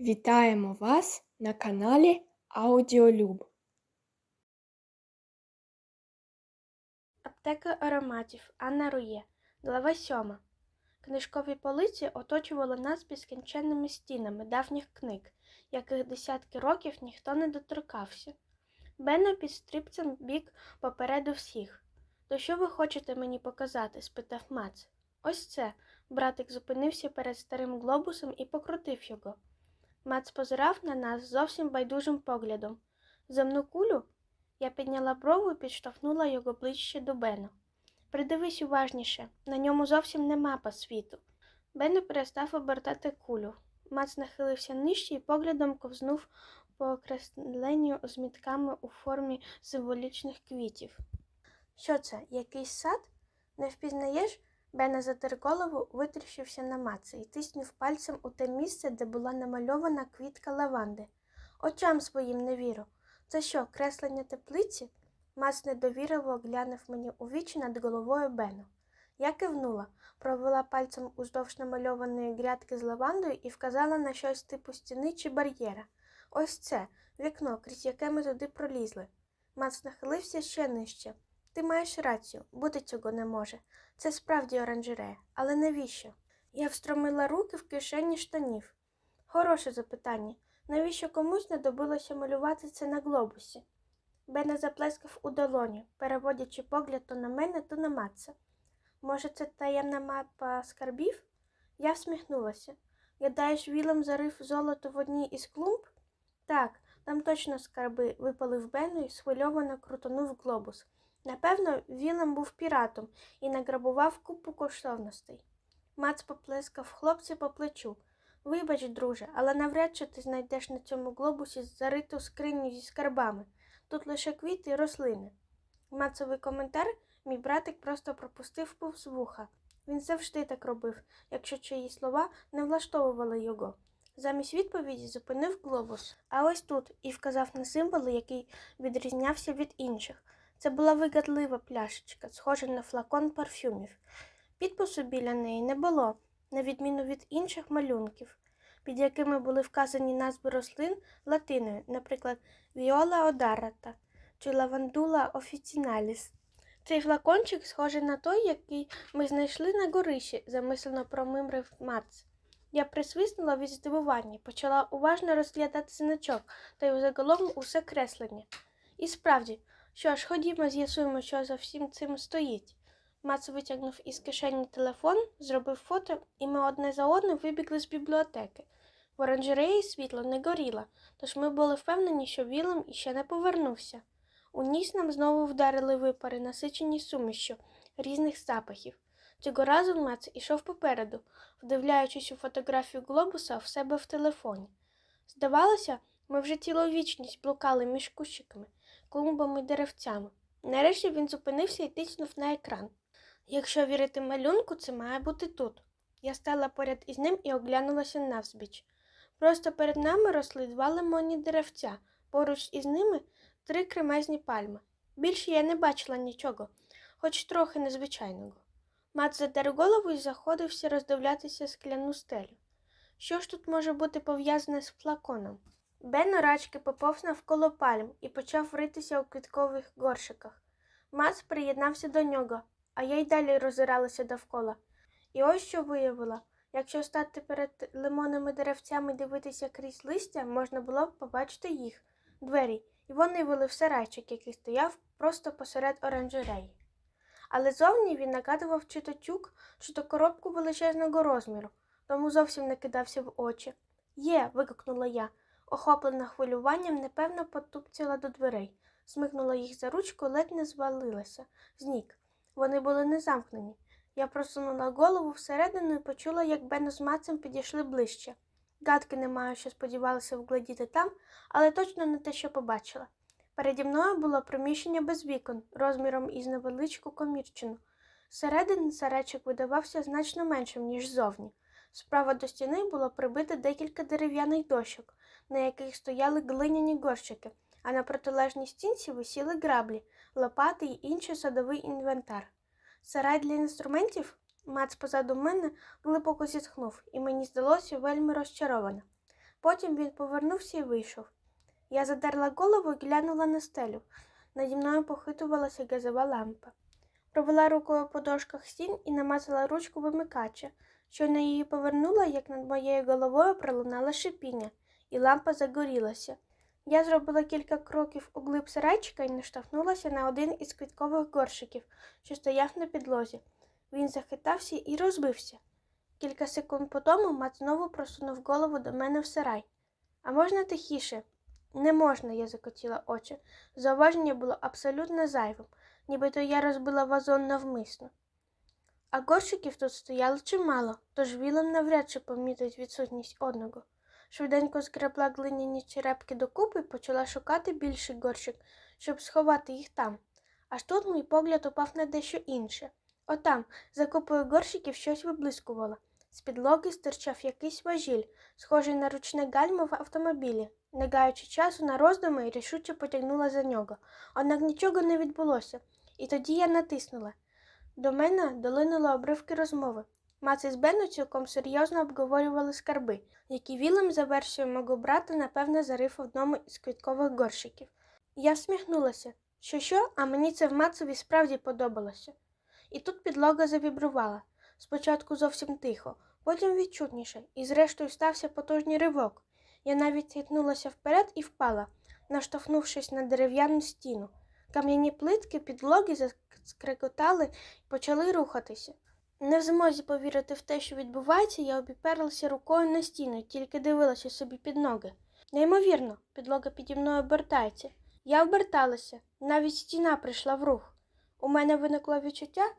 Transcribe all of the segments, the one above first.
Вітаємо вас на каналі Аудіолюб. Аптека ароматів Анна Рує. Глава 7. Книжкові полиці оточували нас безкінченними стінами давніх книг, яких десятки років ніхто не доторкався. Бено під стрибцем біг попереду всіх. То що ви хочете мені показати? спитав Мац. Ось це. Братик зупинився перед старим глобусом і покрутив його. Мац позирав на нас зовсім байдужим поглядом. Земну кулю я підняла брову і підштовхнула його ближче до Бена. Придивись уважніше, на ньому зовсім не мапа світу. Бено перестав обертати кулю. Мац нахилився нижче і поглядом ковзнув по окресленню з мітками у формі символічних квітів. Що це, якийсь сад? Не впізнаєш? Бена затер голову, витріщився на Маца і тиснув пальцем у те місце, де була намальована квітка лаванди. Очам своїм не віру. Це що, креслення теплиці? Мац недовірливо глянув мені у вічі над головою Бену. Я кивнула, провела пальцем уздовж намальованої грядки з лавандою і вказала на щось типу стіни чи бар'єра. Ось це, вікно, крізь яке ми туди пролізли. Мац нахилився ще нижче. Ти маєш рацію, бути цього не може. Це справді оранжерея, але навіщо? Я встромила руки в кишені штанів. Хороше запитання. Навіщо комусь знадобилося малювати це на глобусі? Бене заплескав у долоню, переводячи погляд то на мене, то на Матса. Може, це таємна мапа скарбів? Я всміхнулася. Гадаєш, Вілем зарив золото в одній із клумб? Так, там точно скарби, випалив Бену і схвильовано крутонув глобус. Напевно, Вілем був піратом і награбував купу коштовностей. Мац поплескав хлопця по плечу. Вибач, друже, але навряд чи ти знайдеш на цьому глобусі зариту скриню зі скарбами. Тут лише квіти і рослини. Мацовий коментар мій братик просто пропустив повз вуха. Він завжди так робив, якщо чиї слова не влаштовували його. Замість відповіді зупинив глобус, а ось тут і вказав на символ, який відрізнявся від інших. Це була вигадлива пляшечка, схожа на флакон парфюмів. Підпису біля неї не було, на відміну від інших малюнків, під якими були вказані назви рослин латиною, наприклад, Віола Одарата чи Лавандула офіціналіс. Цей флакончик схожий на той, який ми знайшли на горищі, замислено промимрив Мац. Я присвиснула від здивування, почала уважно розглядати значок та й загалом усе креслення. І справді, що ж, ходімо, з'ясуємо, що за всім цим стоїть. Мац витягнув із кишені телефон, зробив фото, і ми одне за одним вибігли з бібліотеки. В оранжереї світло не горіло, тож ми були впевнені, що Вілем іще не повернувся. У ніс нам знову вдарили випари, насичені сумішю різних запахів. Цього разу Мац ішов попереду, вдивляючись у фотографію глобуса в себе в телефоні. Здавалося, ми вже цілу вічність блукали між кущиками, клумбами і деревцями. Нарешті він зупинився і тиснув на екран. Якщо вірити малюнку, це має бути тут. Я стала поряд із ним і оглянулася навзбіч. Просто перед нами росли два лимонні деревця, поруч із ними три кремезні пальми. Більше я не бачила нічого, хоч трохи незвичайного. Мат задер голову і заходився роздивлятися скляну стелю. Що ж тут може бути пов'язане з флаконом? Бен орачки поповз навколо пальм і почав ритися у квіткових горшиках. Мац приєднався до нього, а я й далі роззиралася довкола. І ось що виявила. Якщо стати перед лимонними деревцями і дивитися крізь листя, можна було б побачити їх, двері, і вони вели в сарайчик, який стояв просто посеред оранжереї. Але зовні він нагадував чи то тюк, чи то коробку величезного розміру, тому зовсім не кидався в очі. Є, вигукнула я, охоплена хвилюванням, непевно потупцяла до дверей, смикнула їх за ручку, ледь не звалилася, знік. Вони були не замкнені. Я просунула голову всередину і почула, як Бено з Мацем підійшли ближче. Гадки не маю, що сподівалася вгледіти там, але точно не те, що побачила. Переді мною було приміщення без вікон, розміром із невеличку комірчину. Зсередини сарайчик видавався значно меншим, ніж зовні. Справа до стіни було прибито декілька дерев'яних дощок, на яких стояли глиняні горщики, а на протилежній стінці висіли граблі, лопати й інший садовий інвентар. Сарай для інструментів? Мац позаду мене глибоко зітхнув, і мені здалося вельми розчаровано. Потім він повернувся і вийшов. Я задерла голову і глянула на стелю. Наді мною похитувалася газова лампа. Провела рукою по дошках стін і намазала ручку вимикача. Щойно її повернула, як над моєю головою пролунало шипіння, і лампа загорілася. Я зробила кілька кроків у глиб сарайчика і наштовхнулася на один із квіткових горщиків, що стояв на підлозі. Він захитався і розбився. Кілька секунд по тому мат знову просунув голову до мене в сарай. А можна тихіше? Не можна, я закотіла очі. Зауваження було абсолютно зайвим, нібито я розбила вазон навмисно. А горщиків тут стояло чимало, тож Вілем навряд чи помітить відсутність одного. Швиденько згребла глиняні черепки докупи і почала шукати більший горщик, щоб сховати їх там. Аж тут мій погляд упав на дещо інше. Отам, за купою горщиків, щось виблискувало. З підлоги стирчав якийсь важіль, схожий на ручне гальмо в автомобілі. Не гаючи часу на роздуми, рішуче потягнула за нього. Однак нічого не відбулося, і тоді я натиснула. До мене долинули обривки розмови. Мац із Бену цілком серйозно обговорювали скарби, які Вілем, за версією мого брата, напевне, зарив в одному із квіткових горщиків. Я всміхнулася. Що що, а мені це в Мацові справді подобалося. І тут підлога завібрувала. Спочатку зовсім тихо, потім відчутніше, і зрештою стався потужний ривок. Я навіть хитнулася вперед і впала, наштовхнувшись на дерев'яну стіну. Кам'яні плитки підлоги заскрекотали і почали рухатися. Не в змозі повірити в те, що відбувається, я обіперлася рукою на стіну, тільки дивилася собі під ноги. Неймовірно, підлога піді мною обертається. Я оберталася, навіть стіна прийшла в рух. У мене виникло відчуття,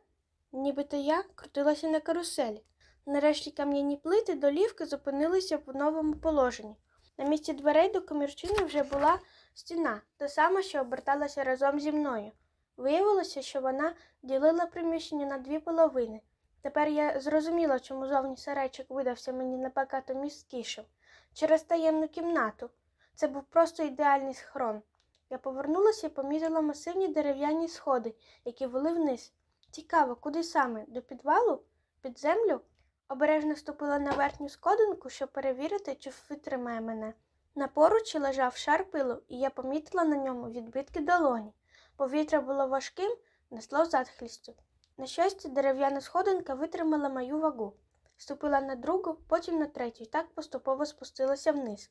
нібито я крутилася на каруселі. Нарешті кам'яні плити долівки зупинилися в новому положенні. На місці дверей до комірчини вже була стіна, та сама, що оберталася разом зі мною. Виявилося, що вона ділила приміщення на дві половини. Тепер я зрозуміла, чому зовні сарайчик видався мені набагато місткішим. Через таємну кімнату. Це був просто ідеальний схрон. Я повернулася і помітила масивні дерев'яні сходи, які вели вниз. Цікаво, куди саме? До підвалу? Під землю? Обережно ступила на верхню сходинку, щоб перевірити, чи витримає мене. На поручі лежав шар пилу, і я помітила на ньому відбитки долоні. Повітря було важким, несло затхлістю. На щастя, дерев'яна сходинка витримала мою вагу. Ступила на другу, потім на третю і так поступово спустилася вниз.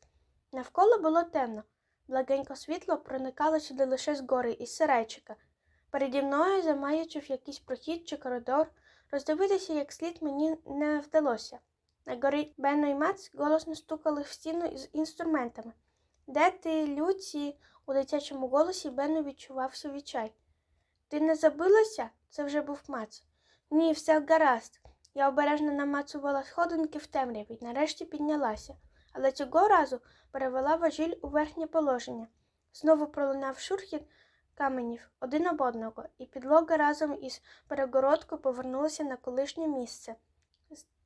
Навколо було темно. Благенько світло проникало сюди лише згори із сарайчика. Переді мною замаячив якийсь прохід чи коридор. Роздивитися як слід мені не вдалося. На горі Бено і Мац голосно стукали в стіну з інструментами. Де ти, Люці? У дитячому голосі Бено відчувався відчай. Ти не забилася? Це вже був Мац. Ні, все гаразд. Я обережно намацувала сходинки в темряві нарешті піднялася, але цього разу перевела важіль у верхнє положення. Знову пролунав шурхіт каменів один об одного, і підлога разом із перегородкою повернулася на колишнє місце.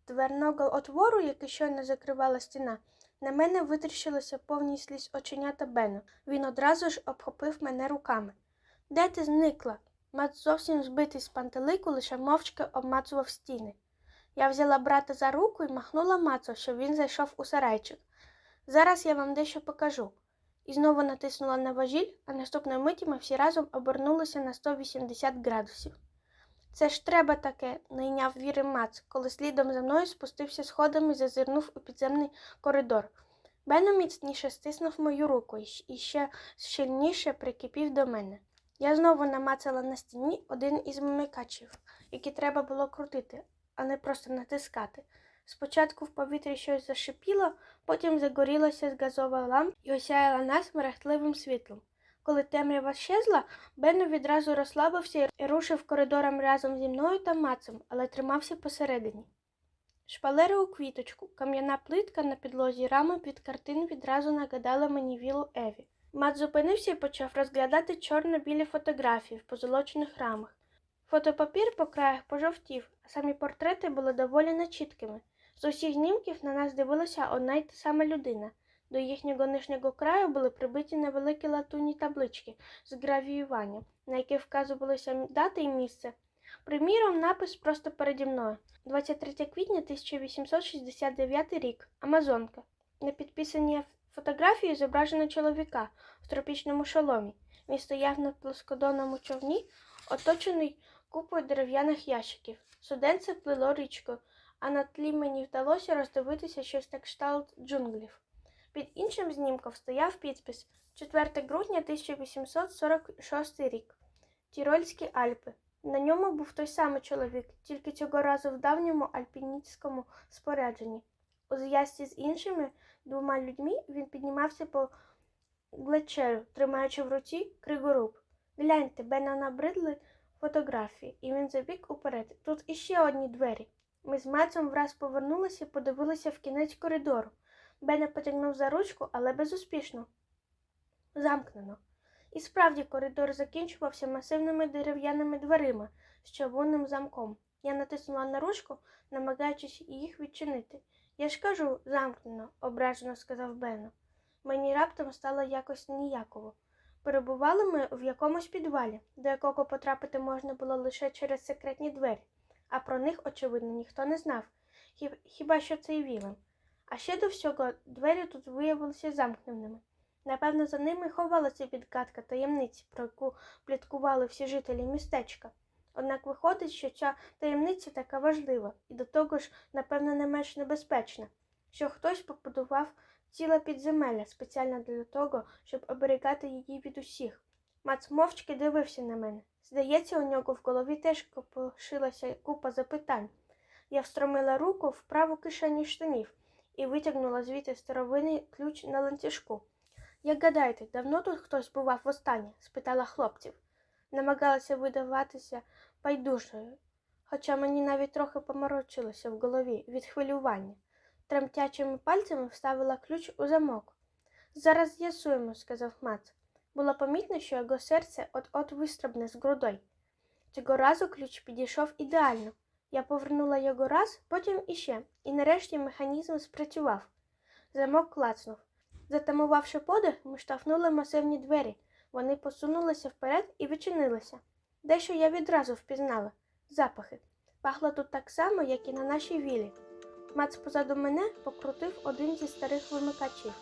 Дверного отвору, який щойно закривала стіна, на мене витріщилося повні сліз оченята Бену. Він одразу ж обхопив мене руками. Де ти зникла? Мат зовсім збитий з пантелику, лише мовчки обмацував стіни. Я взяла брата за руку і махнула Мацу, щоб він зайшов у сарайчик. Зараз я вам дещо покажу. І знову натиснула на важіль, а наступної миті ми всі разом обернулися на 180 градусів. Це ж треба таке, найняв віри Мац, коли слідом за мною спустився сходами і зазирнув у підземний коридор. Бено міцніше стиснув мою руку і ще щільніше прикипів до мене. Я знову намацала на стіні один із вимикачів, які треба було крутити, а не просто натискати. Спочатку в повітрі щось зашипіло, потім загорілася газова лампа і осяяла нас мерехтливим світлом. Коли темрява щезла, Бенно відразу розслабився і рушив коридором разом зі мною та Мацем, але тримався посередині. Шпалери у квіточку, кам'яна плитка на підлозі рами під картин відразу нагадала мені вілу Еві. Мат зупинився і почав розглядати чорно-білі фотографії в позолочених рамах. Фотопапір по краях пожовтів, а самі портрети були доволі нечіткими. З усіх знімків на нас дивилася одна й та сама людина. До їхнього нижнього краю були прибиті невеликі латунні таблички з гравіюванням, на яких вказувалися дати і місце. Приміром, напис просто переді мною. 23 квітня 1869 рік. Амазонка. На підписаній фотографії зображено чоловіка в тропічному шоломі. Він стояв на плоскодонному човні, оточений купою дерев'яних ящиків. Суденце плило річкою, а на тлі мені вдалося роздивитися щось на кшталт джунглів. Під іншим знімком стояв підпис 4 грудня 1846 рік. Тірольські Альпи. На ньому був той самий чоловік, тільки цього разу в давньому альпіністському спорядженні. У зв'язці з іншими двома людьми він піднімався по глечеру, тримаючи в руці кригоруб. Гляньте, Бена набридли фотографії, і він забіг уперед. Тут іще одні двері. Ми з Мецом враз повернулися і подивилися в кінець коридору. Бене потягнув за ручку, але безуспішно. Замкнено. І справді коридор закінчувався масивними дерев'яними дверима з чавунним замком. Я натиснула на ручку, намагаючись їх відчинити. Я ж кажу, замкнено, ображено сказав Бено. Мені раптом стало якось ніяково. Перебували ми в якомусь підвалі, до якого потрапити можна було лише через секретні двері, а про них, очевидно, ніхто не знав, хіба що цей Вілем. А ще до всього двері тут виявилися замкненими. Напевно, за ними ховалася відгадка таємниці, про яку пліткували всі жителі містечка. Однак виходить, що ця таємниця така важлива і до того ж, напевно, не менш небезпечна, що хтось побудував ціле підземелля спеціально для того, щоб оберігати її від усіх. Мац мовчки дивився на мене. Здається, у нього в голові теж копошилася купа запитань. Я встромила руку в праву кишеню штанів і витягнула звідти старовинний ключ на ланцюжку. Як гадаєте, давно тут хтось бував востаннє? спитала хлопців. Намагалася видаватися байдужою, хоча мені навіть трохи поморочилося в голові від хвилювання. Тремтячими пальцями вставила ключ у замок. Зараз з'ясуємо, сказав Мац. Було помітно, що його серце от-от вистрибне з грудей. Цього разу ключ підійшов ідеально. Я повернула його раз, потім іще, і нарешті механізм спрацював. Замок клацнув. Затамувавши подих, ми штовхнули масивні двері. Вони посунулися вперед і відчинилися. Дещо я відразу впізнала запахи. Пахло тут так само, як і на нашій вілі. Мац позаду мене покрутив один зі старих вимикачів.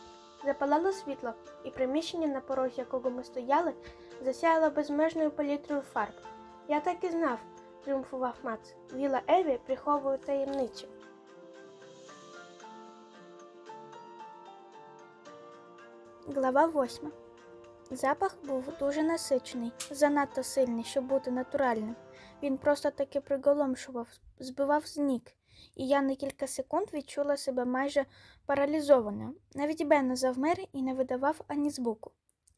Запалало світло, і приміщення, на порозі якого ми стояли, засяяло безмежною палітрою фарб. Я так і знав, тріумфував Мац. Віла Еві приховує таємницю. Глава восьма. Запах був дуже насичений, занадто сильний, щоб бути натуральним. Він просто таки приголомшував, збивав з ніг, і я на кілька секунд відчула себе майже паралізованою. Навіть Бенно завмер і не видавав ані звуку.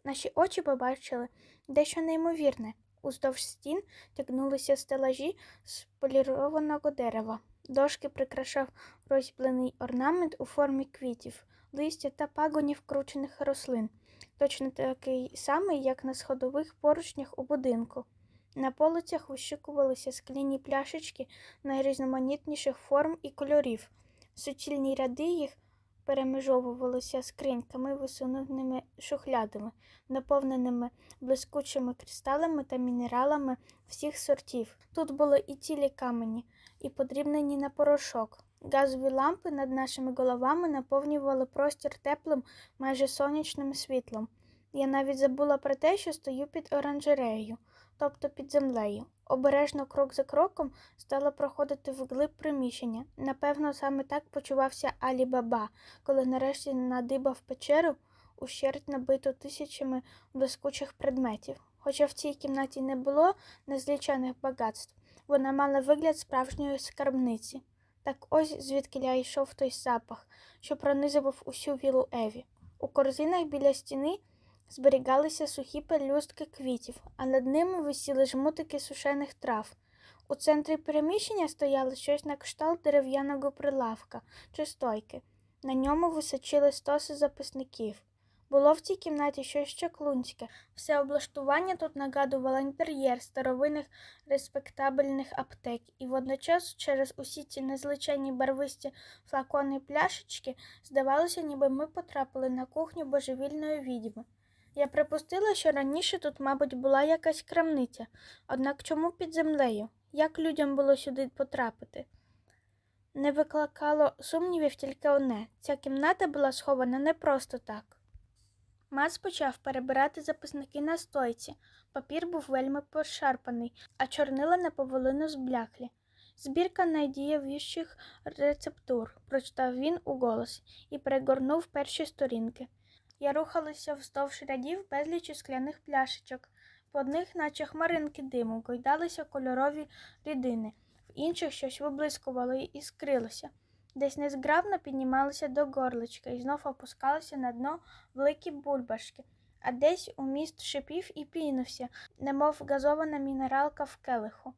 Наші очі побачили дещо неймовірне. Уздовж стін тягнулися стелажі з полірованого дерева. Дошки прикрашав розіблений орнамент у формі квітів, листя та пагонів кручених рослин, точно такий самий, як на сходових поручнях у будинку. На полицях вищикувалися скляні пляшечки найрізноманітніших форм і кольорів. Суцільні ряди їх перемежовувалися скриньками, висуненими шухлядами, наповненими блискучими кристалами та мінералами всіх сортів. Тут були і цілі камені, і подрібнені на порошок. Газові лампи над нашими головами наповнювали простір теплим, майже сонячним світлом. Я навіть забула про те, що стою під оранжереєю, тобто під землею. Обережно крок за кроком стала проходити вглиб приміщення. Напевно, саме так почувався Алі Баба, коли нарешті надибав печеру, ущерть набиту тисячами блискучих предметів. Хоча в цій кімнаті не було незлічених багатств, вона мала вигляд справжньої скарбниці. Так ось звідки я йшов той запах, що пронизував усю вілу Еві. У корзинах біля стіни зберігалися сухі пелюстки квітів, а над ними висіли жмутики сушених трав. У центрі переміщення стояло щось на кшталт дерев'яного прилавка чи стойки. На ньому височили стоси записників. Було в цій кімнаті щось чаклунське. Все облаштування тут нагадувало інтер'єр старовинних респектабельних аптек, і водночас через усі ці незличенні барвисті флакони пляшечки здавалося, ніби ми потрапили на кухню божевільної відьми. Я припустила, що раніше тут, мабуть, була якась крамниця, однак чому під землею? Як людям було сюди потрапити? Не викликало сумнівів тільки одне ця кімната була схована не просто так. Мац почав перебирати записники на стойці. Папір був вельми пошарпаний, а чорнила наполовину збляклі. Збірка найдієвіших рецептур, прочитав він у голос і перегорнув перші сторінки. Я рухалася вздовж рядів безлічі скляних пляшечок. В одних, наче хмаринки диму, гойдалися кольорові рідини, в інших щось виблискувало і іскрилося. Десь незграбно піднімалися до горличка і знов опускалися на дно великі бульбашки, а десь у міст шипів і пінився, немов газована мінералка в келиху.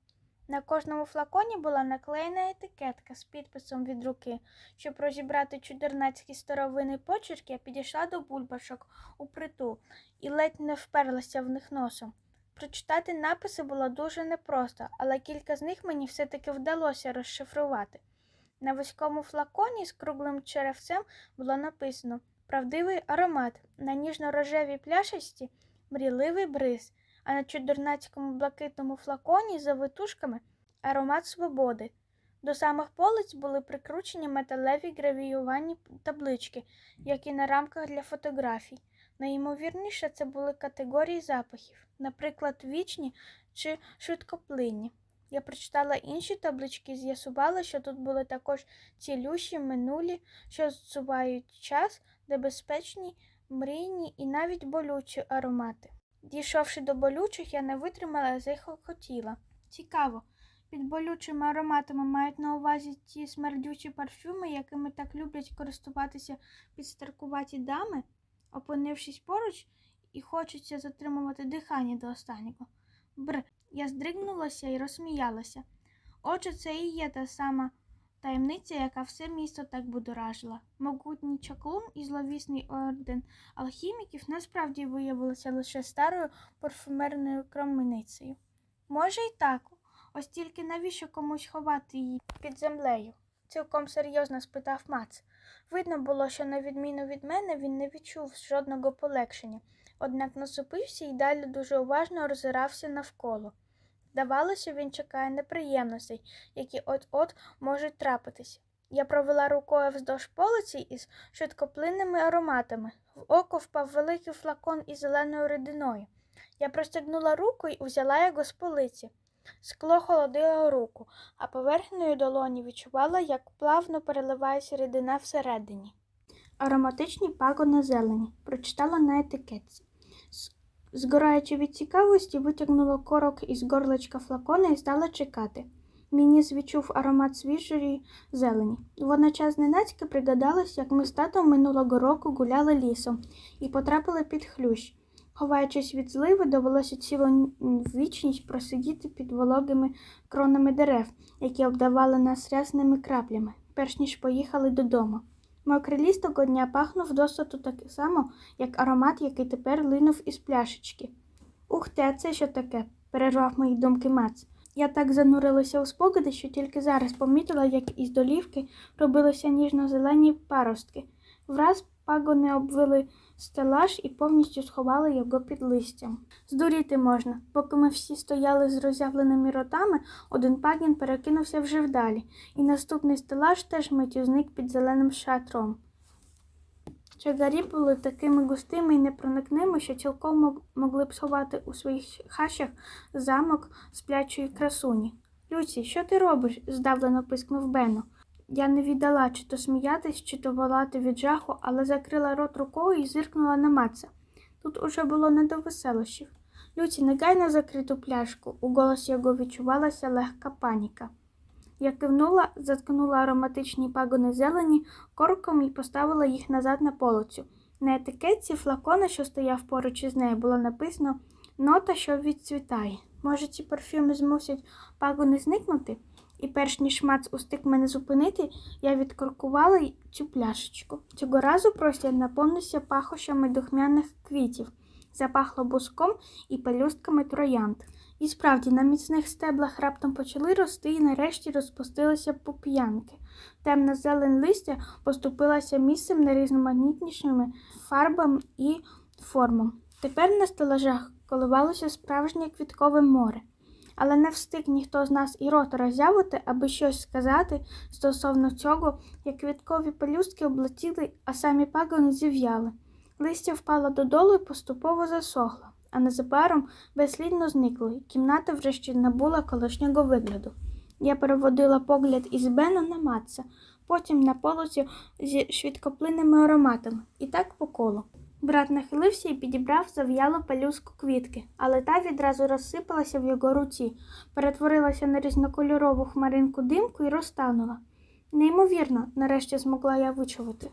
На кожному флаконі була наклеєна етикетка з підписом від руки. Щоб розібрати чудернацькі старовини почерки, я підійшла до бульбашок у притул і ледь не вперлася в них носом. Прочитати написи було дуже непросто, але кілька з них мені все-таки вдалося розшифрувати. На вузькому флаконі з круглим черевцем було написано Правдивий аромат, на ніжно-рожевій пляшечці мрійливий бриз, а на чудернацькому блакитному флаконі за витушками аромат свободи. До самих полиць були прикручені металеві гравіювані таблички, як і на рамках для фотографій. Найімовірніше це були категорії запахів, наприклад, вічні чи швидкоплинні. Я прочитала інші таблички і з'ясувала, що тут були також цілющі, минулі, що зсувають час, небезпечні, мрійні і навіть болючі аромати. Дійшовши до болючих, я не витримала і. Цікаво, під болючими ароматами мають на увазі ті смердючі парфюми, якими так люблять користуватися підстаркуваті дами, опинившись поруч, і хочеться затримувати дихання до останнього. Бр, я здригнулася і розсміялася. Отже, це і є та сама таємниця, яка все місто так будоражила. Могутній чаклун і зловісний орден алхіміків насправді виявилися лише старою парфумерною крамницею. Може, й так. Ось тільки навіщо комусь ховати її під землею? цілком серйозно спитав Мац. Видно було, що, на відміну від мене, він не відчув жодного полегшення, однак насупився і далі дуже уважно роззирався навколо. Здавалося, він чекає неприємностей, які от-от можуть трапитися. Я провела рукою вздовж полиці із швидкоплинними ароматами. В око впав великий флакон із зеленою рідиною. Я простягнула руку і взяла його з полиці. Скло холодило руку, а поверхнею долоні відчувала, як плавно переливається рідина всередині. Ароматичні пагони зелені, прочитала на етикетці. Згораючи від цікавості, витягнула корок із горличка флакона і стала чекати. Мініс відчув аромат свіжої зелені. Водночас зненацька пригадалось, як ми з татом минулого року гуляли лісом і потрапили під хлющ. Ховаючись від зливи, довелося цілу вічність просидіти під вологими кронами дерев, які обдавали нас рясними краплями, перш ніж поїхали додому. Мокрий дня пахнув досить так само, як аромат, який тепер линув із пляшечки. Ух а це що таке? перервав мої думки Мац. Я так занурилася у спогади, що тільки зараз помітила, як із долівки робилися ніжно-зелені паростки. Враз пагони обвили стелаж і повністю сховали його під листям. Здуріти можна. Поки ми всі стояли з роззявленими ротами, один пагін перекинувся вже вдалі, і наступний стелаж теж миттю зник під зеленим шатром. Чагарі були такими густими і непроникними, що цілком могли б сховати у своїх хащах замок сплячої красуні. Люці, що ти робиш? здавлено пискнув Бено. Я не віддала чи то сміятись, чи то волати від жаху, але закрила рот рукою і зиркнула на Маца. Тут уже було не до веселощів. Люці, негайно закриту пляшку. У голосі його відчувалася легка паніка. Я кивнула, заткнула ароматичні пагони зелені корком і поставила їх назад на полицю. На етикетці флакона, що стояв поруч із нею, було написано нота, що відцвітає. Може, ці парфюми змусять пагони зникнути? І перш ніж Мац устиг мене зупинити, я відкоркувала цю пляшечку. Цього разу простір наповнився пахощами духмяних квітів, запахло буском і пелюстками троянд. І справді на міцних стеблах раптом почали рости і нарешті розпустилися пуп'янки. Темна зелень листя поступилася місцем найрізноманітнішими фарбами і формам. Тепер на стелажах коливалося справжнє квіткове море. Але не встиг ніхто з нас і рота роззявити, аби щось сказати стосовно цього, як квіткові пелюстки облетіли, а самі пагони зів'яли. Листя впало додолу і поступово засохло, а незабаром безслідно зникло, і кімната врешті набула колишнього вигляду. Я переводила погляд із Бена на Матса, потім на полоці зі швидкоплинними ароматами, і так по колу. Брат нахилився і підібрав зав'ялу пелюстку квітки, але та відразу розсипалася в його руці, перетворилася на різнокольорову хмаринку димку і розтанула. Неймовірно, нарешті змогла я вичувати.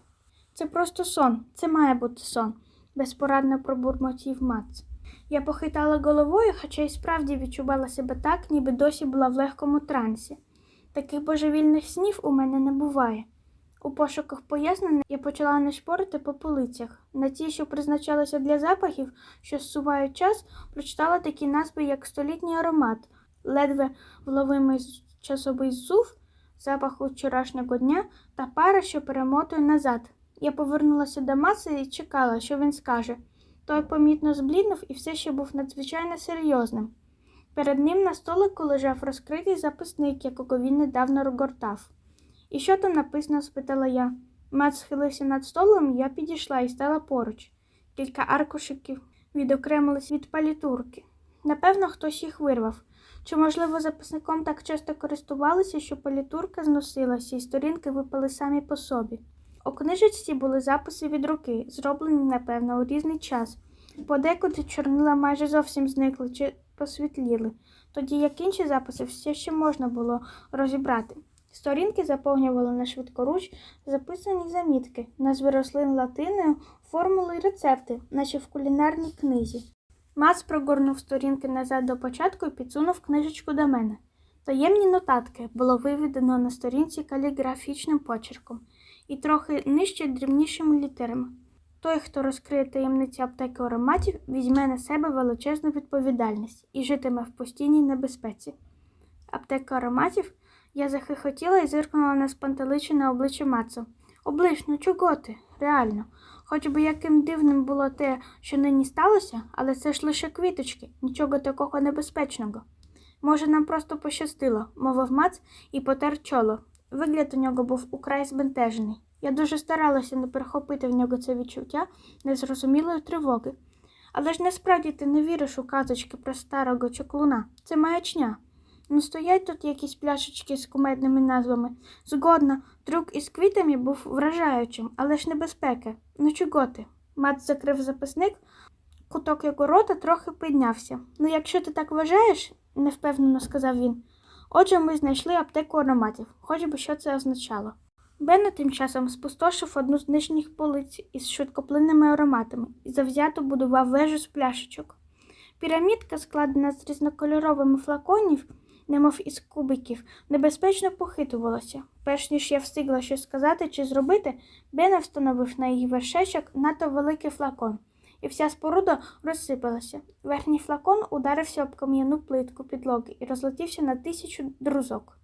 Це просто сон, це має бути сон, безпорадно пробурмотів Мац. Я похитала головою, хоча й справді відчувала себе так, ніби досі була в легкому трансі. Таких божевільних снів у мене не буває. У пошуках пояснень я почала нешпорити по полицях. На ті, що призначалися для запахів, що зсувають час, прочитала такі назви, як столітній аромат, ледве вловимий часовий зув, запах вчорашнього дня та пара, що перемотує назад. Я повернулася до маси і чекала, що він скаже. Той помітно збліднув і все ще був надзвичайно серйозним. Перед ним на столику лежав розкритий записник, якого він недавно розгортав. І що там написано? спитала я. Мат схилився над столом, я підійшла і стала поруч. Кілька аркушиків відокремились від палітурки. Напевно, хтось їх вирвав. Чи, можливо, записником так часто користувалися, що палітурка зносилася і сторінки випали самі по собі. У книжечці були записи від руки, зроблені, напевно, у різний час. Подекуди чорнила майже зовсім зникли чи посвітліли, тоді як інші записи все ще можна було розібрати. Сторінки заповнювали на швидкоруч записані замітки, назви рослин латиною, формули й рецепти, наче в кулінарній книзі. Мац прогорнув сторінки назад до початку і підсунув книжечку до мене. Таємні нотатки було виведено на сторінці каліграфічним почерком і трохи нижче дрібнішими літерами. Той, хто розкриє таємниці аптеки ароматів, візьме на себе величезну відповідальність і житиме в постійній небезпеці. Аптека ароматів я захихотіла і зиркнула на спантеличене обличчя Маца. Оближ, ну чого ти? Реально. Хоч би яким дивним було те, що нині сталося, але це ж лише квіточки, нічого такого небезпечного. Може, нам просто пощастило, мовив Мац і потер чоло. Вигляд у нього був украй збентежений. Я дуже старалася не перехопити в нього це відчуття незрозумілої тривоги. Але ж насправді ти не віриш у казочки про старого чоклуна. Це маячня. Ну, стоять тут якісь пляшечки з кумедними назвами. Згодна, трюк із квітами був вражаючим, але ж небезпеки. Ну чого ти? Мат закрив записник, куток його рота трохи піднявся. Ну, якщо ти так вважаєш, невпевнено сказав він. Отже, ми знайшли аптеку ароматів, хоч би що це означало. Бенно тим часом спустошив одну з нижніх полиць із швидкоплинними ароматами і завзято будував вежу з пляшечок. Пірамідка, складена з різнокольоровими флаконів, немов із кубиків, небезпечно похитувалася. Перш ніж я встигла щось сказати чи зробити, Бена встановив на її вершечок надто великий флакон, і вся споруда розсипалася. Верхній флакон ударився об кам'яну плитку підлоги і розлетівся на тисячу друзок.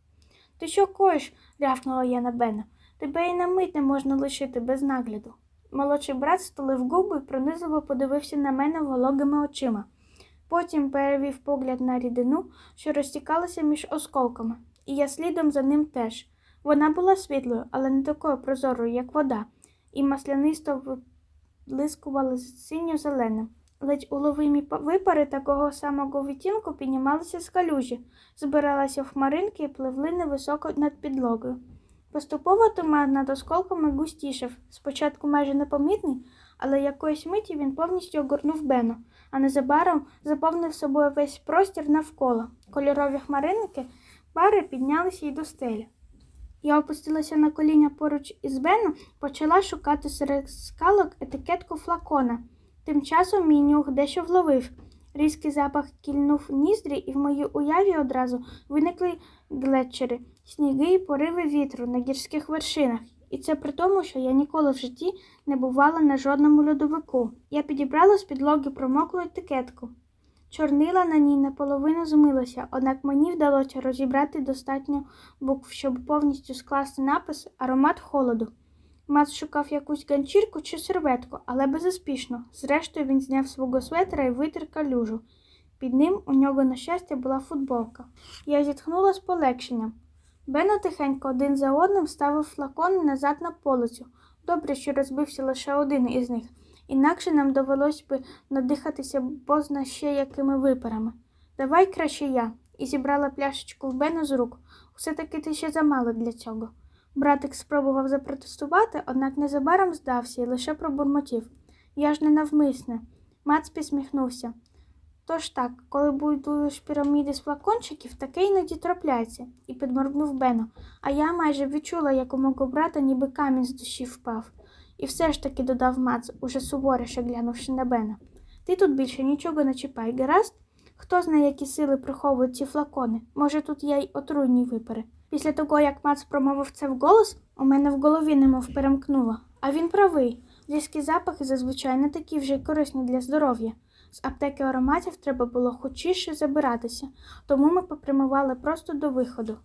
Ти що коїш? рявкнула я на Бена. Тебе і на мить не можна лишити без нагляду. Молодший брат столив губи і пронизливо подивився на мене вологими очима. Потім перевів погляд на рідину, що розтікалася між осколками, і я слідом за ним теж. Вона була світлою, але не такою прозорою, як вода, і маслянисто виблискувала синьо-зеленим. Ледь уловимі випари такого самого відтінку піднімалися з калюжі, збиралися в хмаринки і пливли невисоко над підлогою. Поступово туман над осколками густішав, спочатку майже непомітний, але якоїсь миті він повністю огорнув Бену, а незабаром заповнив собою весь простір навколо. Кольорові хмаринки пари піднялися й до стелі. Я опустилася на коліна поруч із Беном, почала шукати серед скалок етикетку флакона. Тим часом мій нюх дещо вловив. Різкий запах кільнув ніздрі, і в моїй уяві одразу виникли глетчери, сніги і пориви вітру на гірських вершинах. І це при тому, що я ніколи в житті не бувала на жодному льодовику. Я підібрала з підлоги промоклу етикетку. Чорнила на ній наполовину змилося, однак мені вдалося розібрати достатньо букв, щоб повністю скласти напис аромат холоду. Мат шукав якусь ганчірку чи серветку, але безуспішно. Зрештою він зняв свого светра і витер калюжу. Під ним у нього, на щастя, була футболка. Я зітхнула з полегшенням. Бено тихенько один за одним ставив флакони назад на полицю. Добре, що розбився лише один із них, інакше нам довелось би надихатися бозна ще якими випарами. Давай краще я. І зібрала пляшечку в Бена з рук. Все-таки ти ще замало для цього. Братик спробував запротестувати, однак незабаром здався і лише пробурмотів. Я ж не навмисне. Мац посміхнувся. Тож так, коли будуєш піраміди з флакончиків, таке іноді трапляється, і підморгнув Бено. А я майже відчула, як у мого брата ніби камінь з душі впав. І все ж таки додав Мац, уже суворіше глянувши на Бена. Ти тут більше нічого не чіпай, гаразд? Хто знає, які сили приховують ці флакони? Може, тут є й отруйні випари. Після того, як Мац промовив це вголос, у мене в голові немов перемкнуло. А він правий. Різкі запахи зазвичай не такі вже й корисні для здоров'я. З аптеки ароматів треба було хочіше забиратися, тому ми попрямували просто до виходу.